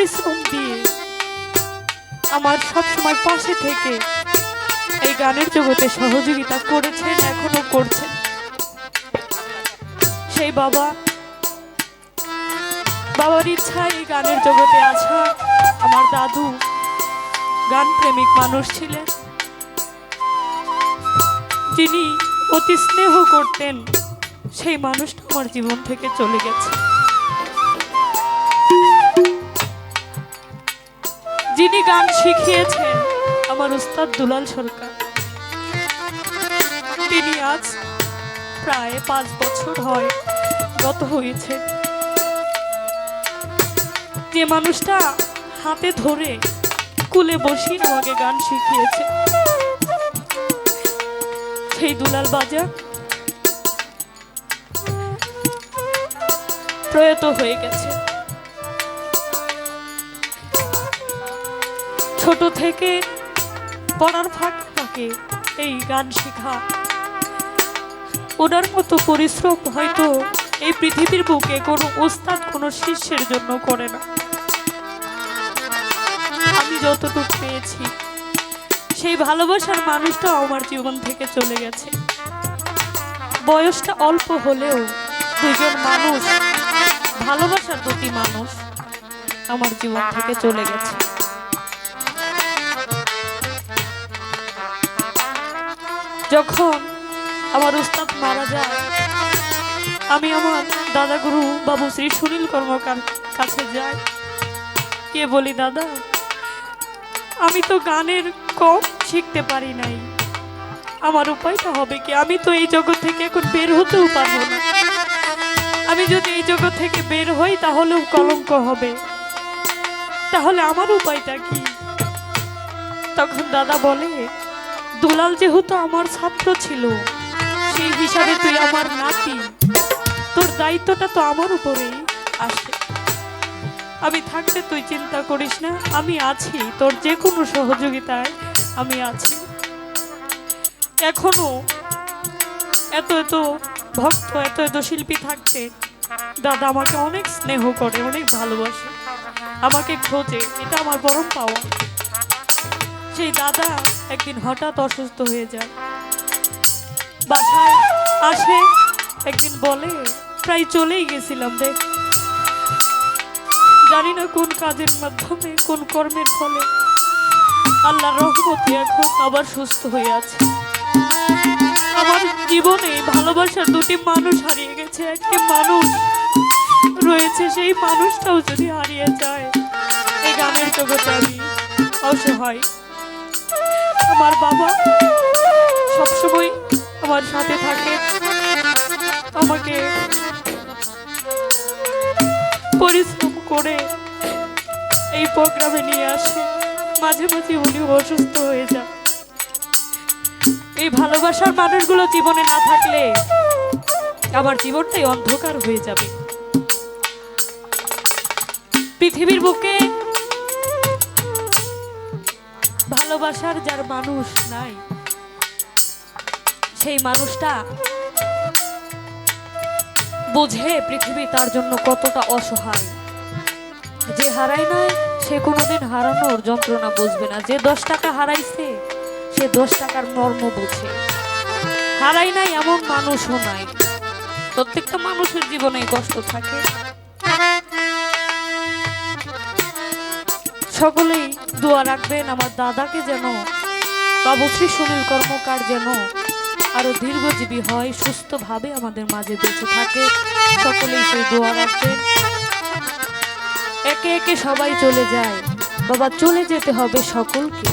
পরিশ্রম দিয়ে আমার সবসময় পাশে থেকে এই গানের জগতে সহযোগিতা করেছেন, এখনও করছেন। সেই বাবা, বাবার ইচ্ছা এই গানের জগতে আসা আমার দাদু, গান প্রেমিক মানুষ ছিলেন। যিনি অতি স্নেহ করতেন, সেই মানুষটা আমার জীবন থেকে চলে গেছে। গান শিখিয়েছেন আমার উস্তাদ দুলাল সরকার। তিনি আজ প্রায় পাঁচ বছর হয় গত হয়েছে। যে মানুষটা হাতে ধরে কুলে বসিয়ে আমাকে গান শিখিয়েছে। সেই দুলাল বাজার প্রয়াত হয়ে গেছে। ছোট থেকে পড়ার ফাঁকে ফাঁকে এই গান শেখা। ওনার মতো পরিশ্রম হয়তো এই পৃথিবীর বুকে কোনো ওস্তাদ, কোনো শিষ্যের জন্য করে না। আমি যতটুকু পেয়েছি, সেই ভালোবাসার মানুষটাও আমার জীবন থেকে চলে গেছে। বয়সটা অল্প হলেও দুজন মানুষ, ভালোবাসার দুটি মানুষ আমার জীবন থেকে চলে গেছে। যখন আমার উস্তাদ মারা যায়, আমি আমার দাদা গুরু বাবু শ্রী সুনীল কর্মকার কাছে যাই। কে বলি, দাদা, আমি তো গানের কম শিখতে পারি নাই। আমার উপায়টা হবে কি, আমি তো এই জগৎ থেকে এখন বের হতেও পারব না। আমি যদি এই জগৎ থেকে বের হই, তাহলেও কলঙ্ক হবে। তাহলে আমার উপায়টা কি? তখন দাদা বলে দুলাল যেহেতু আমার ছাত্র ছিল, সেই হিসাবে তুই আমার নাতি। তোর দায়িত্বটা তো আমার উপরেই আসে। আমি থাকতে তুই চিন্তা করিস না, আমি আছি। তোর যে কোনো সহযোগিতায় আমি আছি। এখনও এত এত ভক্ত, এত এত শিল্পী থাকতে দাদা আমাকে অনেক স্নেহ করে, অনেক ভালোবাসে। আমাকে খোঁজে, এটা আমার পরম পাওয়া। সেই দাদা একদিন হঠাৎ অসুস্থ হয়ে যায়। বাসায় আসে, একদিন বলে, প্রায় চলেই গেছিলাম রে। জানি না কোন কাজের মাধ্যমে, কোন কর্মের ফলে। আল্লাহ রহমতে এখন আবার সুস্থ হয়ে আছে। আমার জীবনে ভালোবাসার দুটি মানুষ হারিয়ে গেছে। একটি মানুষ রয়েছে, সেই মানুষটাও যদি হারিয়ে যায়, এই গানের জগতে আমি অসহায়। আমার বাবা সবসময় আমার সাথে থাকে। আমাকে পরিশ্রম করে এই প্রোগ্রামে নিয়ে আসে। মাঝে মাঝে উনি অসুস্থ হয়ে যান এই ভালোবাসার মানুষগুলো জীবনে না থাকলে আমার জীবনটাই অন্ধকার হয়ে যাবে। পৃথিবীর বুকে ভালোবাসার যার মানুষ নাই, সেই মানুষটা বোঝে পৃথিবী তার জন্য কতটা অসহায়। যে হারায় নাই, সে কোনোদিন হারানোর যন্ত্রণা বুঝবে না। যে দশ টাকা হারাইছে, সে দশ টাকার মর্ম বুঝে। হারাই নাই এমন মানুষও নাই। প্রত্যেকটা মানুষের জীবনে কষ্ট থাকে। সকলেই দোয়া রাখবেন আমার দাদাকে যেন বাবুশ্রী সুনীল কর্মকার যেন আরও দীর্ঘজীবী হয়, সুস্থভাবে আমাদের মাঝে বেঁচে থাকে। সকলেই সেই দোয়া রাখবেন। একে একে সবাই চলে যায়। বাবা, চলে যেতে হবে সকলকে।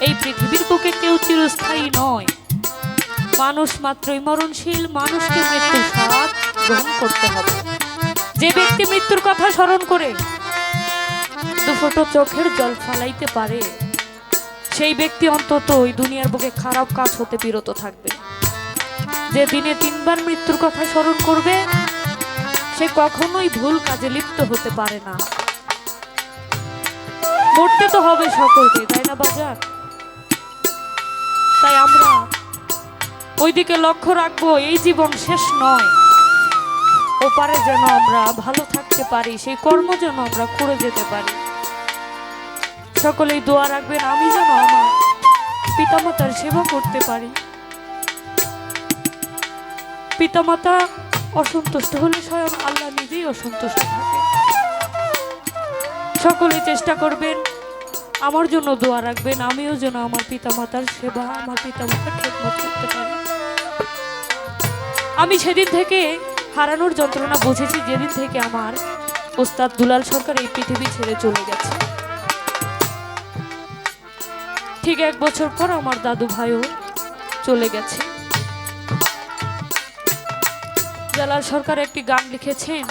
এই পৃথিবীর বুকে কেউ চিরস্থায়ী নয়। মানুষ মাত্রই মরণশীল, মানুষকে মৃত্যুর স্বাদ গ্রহণ করতে হবে। যে ব্যক্তি মৃত্যুর কথা স্মরণ করে দুফোটো চোখের জল ফালাইতে পারে। সেই ব্যক্তি অন্তত ওই দুনিয়ার বুকে খারাপ কাজ হতে বিরত থাকবে। যে দিনে তিনবার মৃত্যুর কথা স্মরণ করবে, সে কখনোই ভুল কাজে লিপ্ত হতে পারে না। মরতে তো হবে সকলকে, তাই না বাজার? তাই আমরা ওইদিকে লক্ষ্য রাখব, এই জীবন শেষ নয়। ওপারে যেন আমরা ভালো থাকতে পারি, সেই কর্ম যেন আমরা করে যেতে পারি। সকলেই দোয়া রাখবেন, আমি যেন আমার পিতামাতার সেবা করতে পারি। পিতামাতা অসন্তুষ্ট হলে স্বয়ং আল্লাহ নিজেই অসন্তুষ্ট থাকে। সকলে চেষ্টা করবেন, আমার জন্য দোয়া রাখবেন, আমিও যেন আমার পিতামাতার সেবা, আমার পিতামাতার খেদমত করতে পারি। আমি সেদিন থেকে হারানোর যন্ত্রণা বুঝেছি, যেদিন থেকে আমার ওস্তাদ দুলাল সরকার এই পৃথিবী ছেড়ে চলে গেছে। ঠিক এক বছর পর আমার দাদু ভাইও চলে গেছে। জালাল সরকার একটি গান লিখেছেন।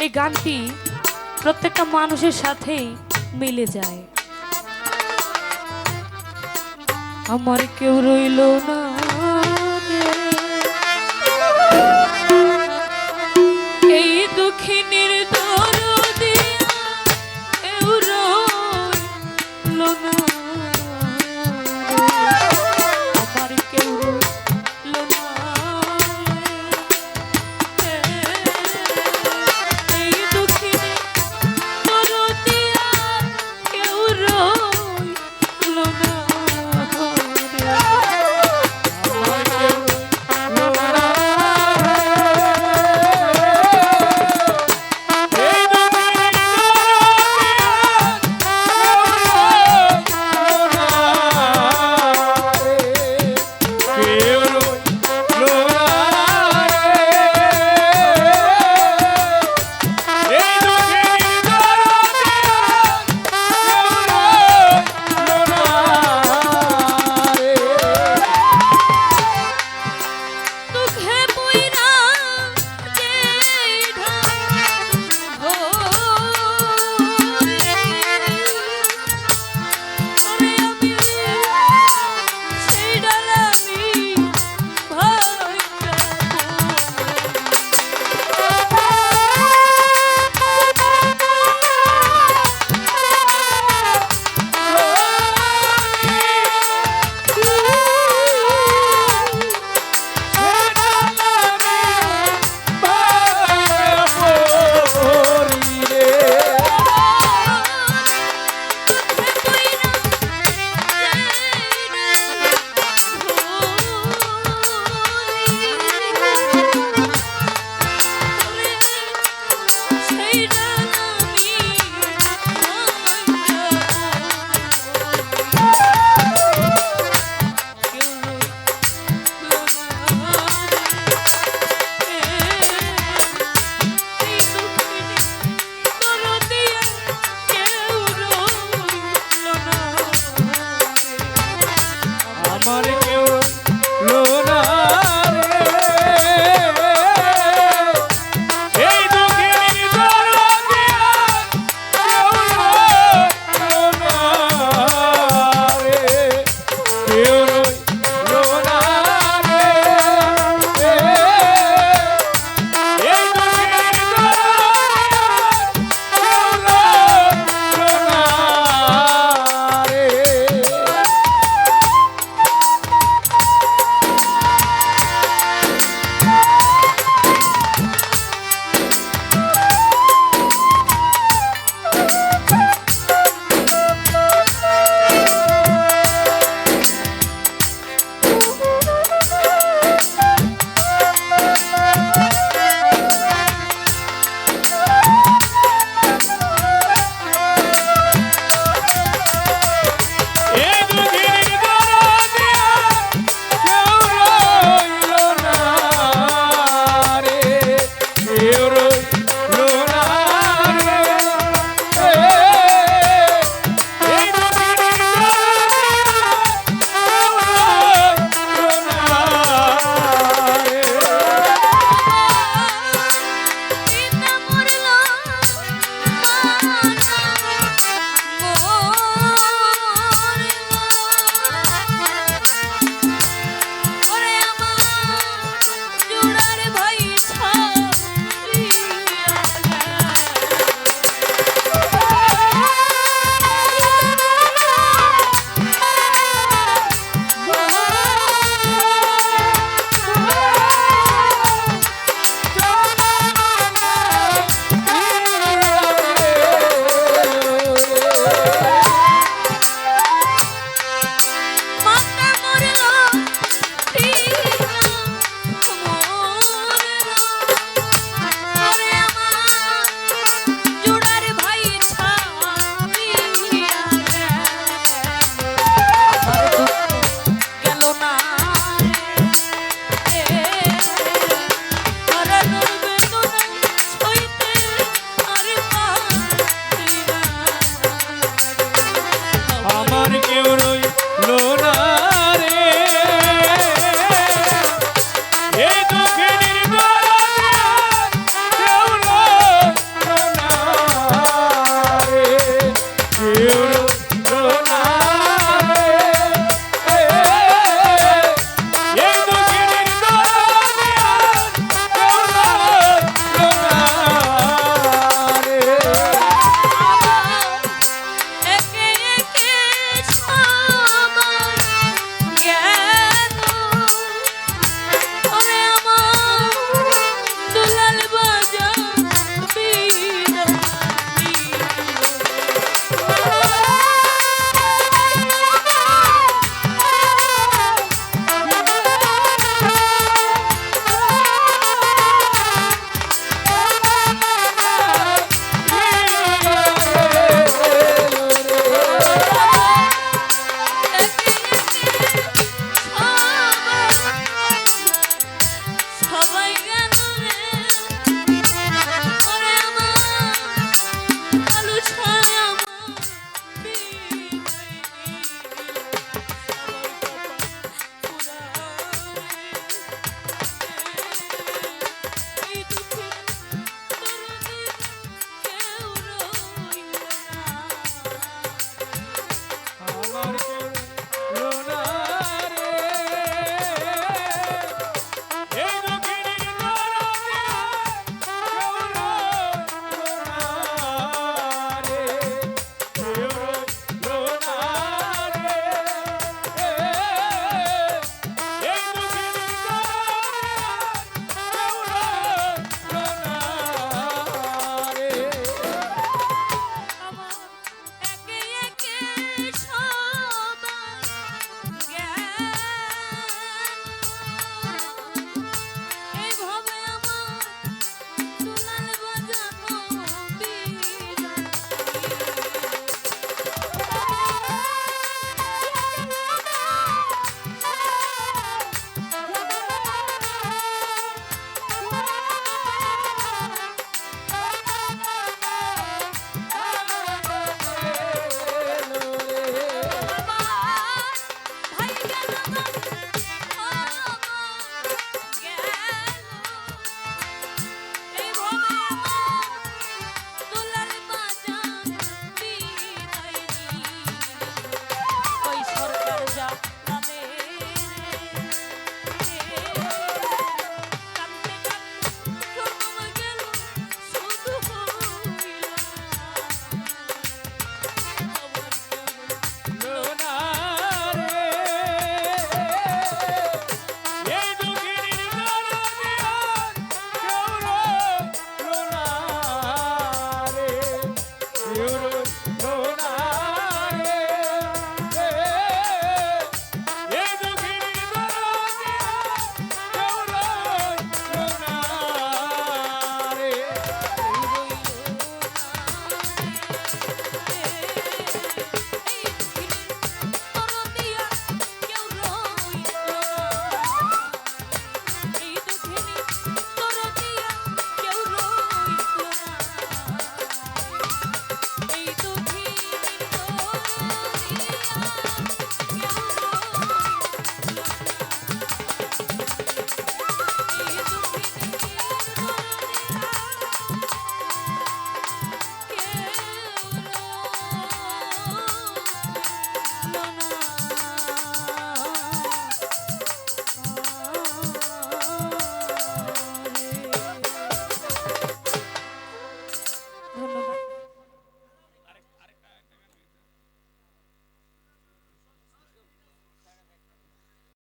এই গানটি প্রত্যেকটা মানুষের সাথেই মিলে যায়। আমার কেউ রইল না।